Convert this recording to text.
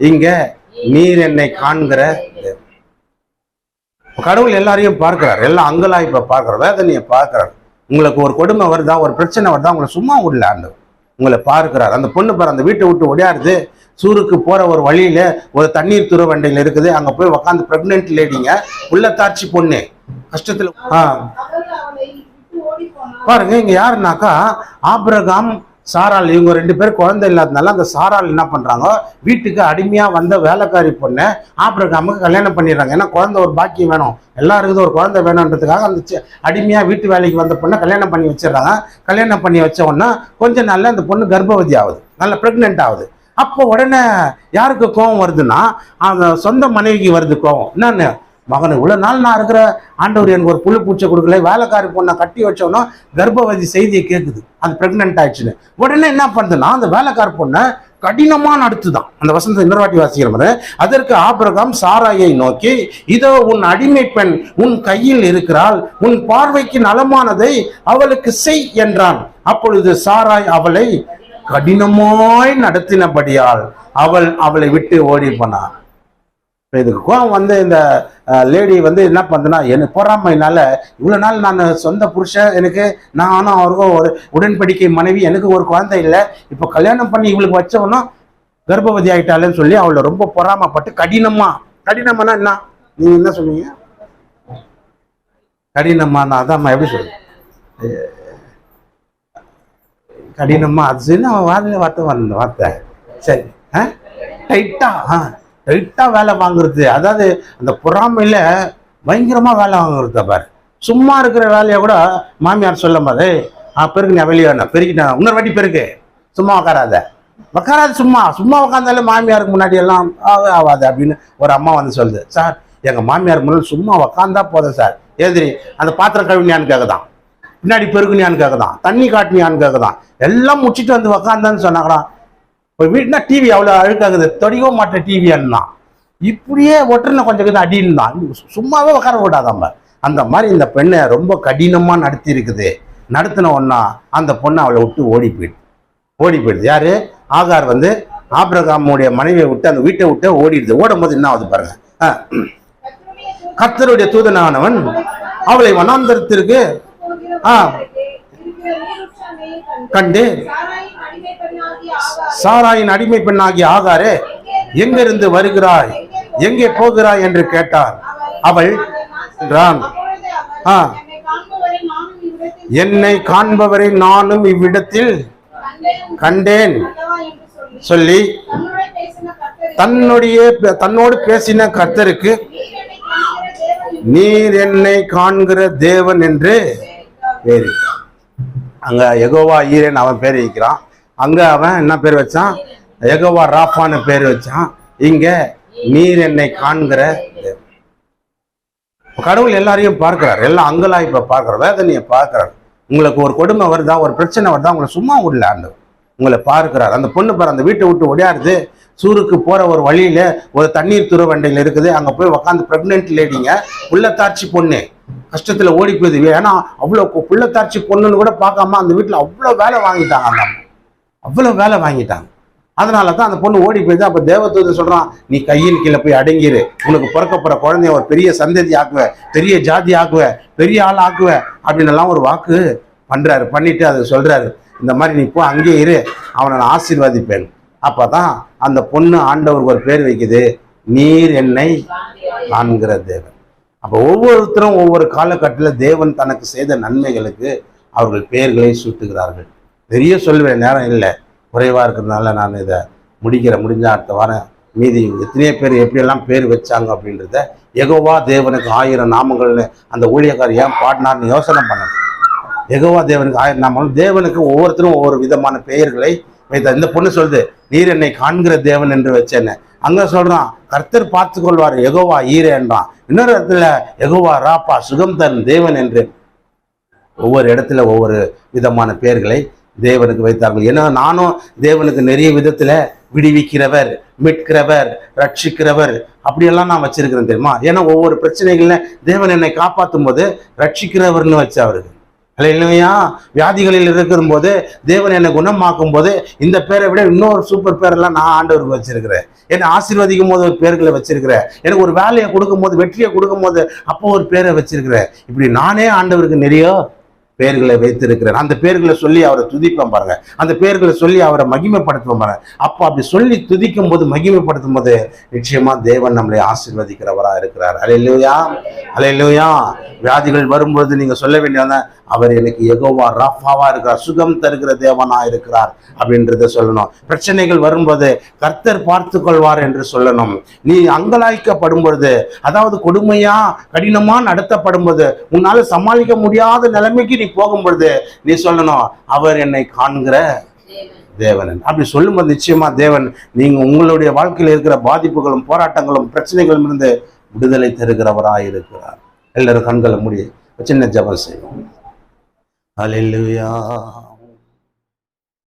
இங்க நீர் என்னை காண்கிற கடவுள் எல்லாரையும் பார்க்கிறார். எல்லாம் அங்கலாய்ப்பை பார்க்கிறார். வேதனையை பார்க்கிறார். உங்களுக்கு ஒரு கொடுமை வருதா ஒரு பிரச்சனை வருதா உங்களை சும்மா விடல அந்த உங்களை பார்க்கிறார். அந்த பொண்ணு பாரு அந்த வீட்டை விட்டு ஒடியாருது சூருக்கு போற ஒரு வழியில ஒரு தண்ணீர் துற வண்டியில் இருக்குது. அங்க போய் உக்காந்து பிரெக்னென்ட் லேடிங்க உள்ளத்தாட்சி பொண்ணு. கஷ்டத்துல ஆ. பாருங்க இங்க யாருனாக்கா ஆபிரகாம் சாரால் இவங்க ரெண்டு பேர் குழந்தை இல்லாதனால அந்த சாரால் என்ன பண்ணுறாங்க வீட்டுக்கு அடிமையாக வந்த வேலைக்காரி பொண்ணை ஆப்ரகாமுக்கு கல்யாணம் பண்ணிடுறாங்க. ஏன்னா குழந்தை ஒரு பாக்கியம் வேணும். எல்லாருக்கும் ஒரு குழந்தை வேணுன்றதுக்காக அந்த அடிமையாக வீட்டு வேலைக்கு வந்த பொண்ணை கல்யாணம் பண்ணி வச்சிடுறாங்க. கல்யாணம் பண்ணி வச்ச உடனே கொஞ்ச நாளில் அந்த பொண்ணு கர்ப்பவதி ஆகுது. நல்ல ப்ரெக்னென்ட் ஆகுது. அப்போ உடனே யாருக்கு கோவம் வருதுன்னா அந்த சொந்த மனைவிக்கு வருது கோவம் என்னன்னு மகன் இவ்வளோ நாள் நான் இருக்கிற ஆண்டவர் எனக்கு ஒரு புழு பூச்சை கொடுக்கல வேலைக்காரி பொண்ணை கட்டி வச்சோன்னா கர்ப்பவதி செய்தியை கேட்குது அது ப்ரெக்னென்ட் ஆயிடுச்சுன்னு. உடனே என்ன பண்ணுதுன்னா அந்த வேலைக்கார பொண்ணை கடினமாக நடத்துதான். அந்த வசந்த இன்னொரு வாட்டி வாசிக்கிற அதற்கு ஆபிரகாம் சாராயை நோக்கி இதோ உன் அடிமை பெண் உன் கையில் இருக்கிறாள் உன் பார்வைக்கு நலமானதை அவளுக்கு செய் என்றான். அப்பொழுது சாராய் அவளை கடினமாய் நடத்தினபடியால் அவள் அவளை விட்டு ஓடி போனாள். இப்போ இதுக்கு கோவம் வந்து இந்த லேடி வந்து என்ன பண்ணுதுன்னா எனக்கு பொறாமைனால இவ்வளோ நாள் நான் சொந்த புருஷன் எனக்கு நானும் அவருக்கும் ஒரு உடன்படிக்கை மனைவி எனக்கு ஒரு குழந்தை இல்லை. இப்போ கல்யாணம் பண்ணி இவளுக்கு வச்சவனும் கர்ப்பவதி ஆயிட்டாளேன்னு சொல்லி அவளை ரொம்ப பொறாமப்பட்டு கடினமா கடினமானா என்ன? நீங்க என்ன சொன்னீங்க கடினமானா அதான் எப்படி சொல்லு கடினமா அது சின்ன வார்த்தை வார்த்தை வந்த வார்த்தை. சரி ஆ? டைட்டா ஆ. டைட்டாக வேலை வாங்குறது. அதாவது அந்த பொறாமையில் பயங்கரமாக வேலை வாங்குறது பாரு. சும்மா இருக்கிற வேலையை கூட மாமியார் சொல்லும் போது ஆ பெருக்கு நான் வெளியே வேணும் பெருக்கிட்டேன் இன்னொரு வாட்டி பெருக்கு. சும்மா உட்காராத உட்காராது சும்மா. சும்மா உட்காந்தாலே மாமியாருக்கு முன்னாடி எல்லாம் ஆகாது அப்படின்னு ஒரு அம்மா வந்து சொல்லுது. சார் எங்கள் மாமியார் முன்னாடி சும்மா உக்காந்தா போதும் சார். எதிரி அந்த பாத்திரம் கழுவினியான்னு கேட்குதான் பின்னாடி பெருக்குனியான்னு தான் தண்ணி காட்டினியான்னு கேட்குதான் எல்லாம் முடிச்சிட்டு வந்து உக்காந்தான்னு சொன்னாங்களாம் இப்போ வீட்டுனா டிவி அவ்வளோ அழுக்காகுது. தொடிக்கவும் மாட்டேன் டிவின்னா இப்படியே ஒட்டுன கொஞ்சம் கொஞ்சம் அடின்னு தான் சும்மாவே உட்கார விடாதாம. அந்த மாதிரி இந்த பெண்ணை ரொம்ப கடினமாக நடத்தி இருக்குது நடத்தின ஒன்னா அந்த பொண்ணை அவளை விட்டு ஓடி போயிடுது ஓடி போயிடுது. யாரு? ஆகார் வந்து ஆப்ரகாமுடைய மனைவியை விட்டு அந்த வீட்டை விட்டு ஓடிடுது. ஓடும் போது என்ன ஆகுது பாருங்க. ஆ, கர்த்தருடைய தூதனானவன் அவளை வனாந்தரத்திற்கு ஆ. கண்டு சாராயின் அடிமை பெண்ணாகிய ஆகாரே எங்கிருந்து வருகிறாய்? எங்கே போகிறாய் என்று கேட்டார். அவள் என்றான் ஆ. என்னை காண்பவரை நானும் இவ்விடத்தில் கண்டேன். சொல்லி தன்னுடைய தன்னோடு பேசின கர்த்தருக்கு நீர் என்னை காண்கிற தேவன் என்று நீர் என்னை காண்கிற தேவன் என்று பேர் அங்க எகோவா ஈரன் அவன் பேர் வைக்கிறான் அங்கே அவன் என்ன பேர் வச்சான்? எகோவா ராஃபான்னு பேர் வச்சான். இங்கே நீர் என்னை காண்கிற கடவுள் எல்லாரையும் பார்க்கிறார். எல்லாம் அங்கலாய்ப்பை பார்க்கிறார். வேதனையை பார்க்கிறார். உங்களுக்கு ஒரு கொடுமை வருதா ஒரு பிரச்சனை வருதா உங்களை சும்மா விடல ஆண்டவர். உங்களை பார்க்கிறார். அந்த பொண்ணு பாரு அந்த வீட்டை விட்டு ஒடியாருது சூருக்கு போற ஒரு வழியில ஒரு தண்ணீர் துற வண்டியில் இருக்குது. அங்கே போய் உக்காந்து பிரெக்னென்ட் லேடிங்க உள்ளத்தாட்சி பொண்ணு. கஷ்டத்தில் ஓடி போயிது ஏன்னா அவ்வளோ உள்ளத்தாட்சி பொண்ணுன்னு கூட பார்க்காம அந்த வீட்டில் அவ்வளோ வேலை வாங்கிட்டாங்க அந்த அம்மா. அவ்வளோ வேலை வாங்கிட்டாங்க. அதனால தான் அந்த பொண்ணு ஓடி போயிடுது அப்போ தேவதூதன் சொல்கிறான் நீ கையின் கீழே போய் அடங்கிரு. உனக்கு பிறக்கப்படுற குழந்தைய ஒரு பெரிய சந்ததி ஆக்குவ பெரிய ஜாதி ஆக்குவ பெரிய ஆள் ஆக்குவ அப்படின்னெல்லாம் ஒரு வாக்கு பண்ணுறாரு பண்ணிட்டு அதை சொல்கிறாரு இந்த மாதிரி நீ போ அங்கேயே இரு. அவனை நான் ஆசீர்வாதிப்பேன். அப்போ தான் அந்த பொண்ணு ஆண்டவருக்கு ஒரு பேர் வைக்குது நீர் என்னை காண்கிற தேவன். அப்போ ஒவ்வொருத்தரும் ஒவ்வொரு காலகட்டத்தில் தேவன் தனக்கு செய்த நன்மைகளுக்கு அவர்கள் பெயர்களை சூட்டுகிறார்கள். நிறைய சொல்லுவேன் நேரம் இல்லை. குறைவாக இருக்கிறதுனால நான் இதை முடிக்கிற முடிஞ்ச அடுத்த வாரம் மீதி எத்தனையோ பேர் எப்படியெல்லாம் பேர் வச்சாங்க அப்படின்றத எகோவா தேவனுக்கு ஆயிரம் நாமங்கள்னு அந்த ஊழியக்கார் ஏன் பாடினார்னு யோசனை பண்ணணும். எகோவா தேவனுக்கு ஆயிரம் நாமங்கள் தேவனுக்கு ஒவ்வொருத்தரும் ஒவ்வொரு விதமான பெயர்களை வைத்த இந்த பொண்ணு சொல்லுது நீர் என்னை காண்கிற தேவன் என்று வச்சேன்னு. அங்கே சொல்கிறான் கர்த்தர் பார்த்து கொள்வார் எகோவா ஈரே என்றான். இன்னொரு இடத்துல எகோவா ராப்பா சுகம் தன் தேவன் என்று. ஒவ்வொரு இடத்துல ஒவ்வொரு விதமான பெயர்களை தேவனுக்கு வைத்தார்கள். ஏன்னா நானும் தேவனுக்கு நிறைய விதத்துல விடுவிக்கிறவர் மீட்கிறவர் ரட்சிக்கிறவர் அப்படியெல்லாம் நான் வச்சிருக்கிறேன் தெரியுமா? ஏன்னா ஒவ்வொரு பிரச்சனைகள்ல தேவன் என்னை காப்பாற்றும் போது ரட்சிக்கிறவர்னு வச்சு அவருக்கு இல்லையா வியாதிகளில் இருக்கும்போது தேவன் என்னை குணமாக்கும் போது இந்த பேரை விட இன்னொரு சூப்பர் பேரெல்லாம் நான் ஆண்டவருக்கு வச்சிருக்கிறேன். என்னை ஆசீர்வதிக்கும் போது ஒரு பேர்களை வச்சிருக்கிறேன். எனக்கு ஒரு வேலையை கொடுக்கும் போது வெற்றியை கொடுக்கும் போது அப்போ ஒரு பேரை வச்சிருக்கிறேன். இப்படி நானே ஆண்டவருக்கு நிறைய பேர்களை வைத்திருக்கிறார். அந்த பேர்களை சொல்லி அவரை துதிப்பேன் பாருங்க. அந்த பேர்களை சொல்லி அவரை மகிமைப்படுத்துவோம் பாருங்க. அப்போ அப்படி சொல்லி துதிக்கும் போது மகிமைப்படுத்தும் போது நிச்சயமா தேவன் நம்மளை ஆசிர்வதிக்கிறவரா இருக்கிறார். அலையிலுயா அலையிலுயா வியாதிகள் வரும்போது நீங்க சொல்ல வேண்டியவங்க அவர் எனக்கு எகோவா ராஃபாவா இருக்கிறார். சுகம் தருகிற தேவனா இருக்கிறார் அப்படின்றத சொல்லணும். பிரச்சனைகள் வரும்போது கர்த்தர் பார்த்து கொள்வார் என்று சொல்லணும். நீ அங்கலாய்க்கப்படும் பொழுது அதாவது கொடுமையா கடினமா நடத்தப்படும் போது உன்னால சமாளிக்க முடியாத நிலைமைக்கு நீ போகும் பொழுது நீ சொல்லணும் அவர் என்னை காண்கிற தேவன் அப்படி சொல்லும்போது நிச்சயமா தேவன் நீங்க உங்களுடைய வாழ்க்கையில் இருக்கிற பாதிப்புகளும் போராட்டங்களும் பிரச்சனைகளும் இருந்து விடுதலை தருகிறவராய் இருக்கிறார். எல்லாரும் கண்களை முடிய சின்ன ஜபம் செய்வோம். அல்லேலூயா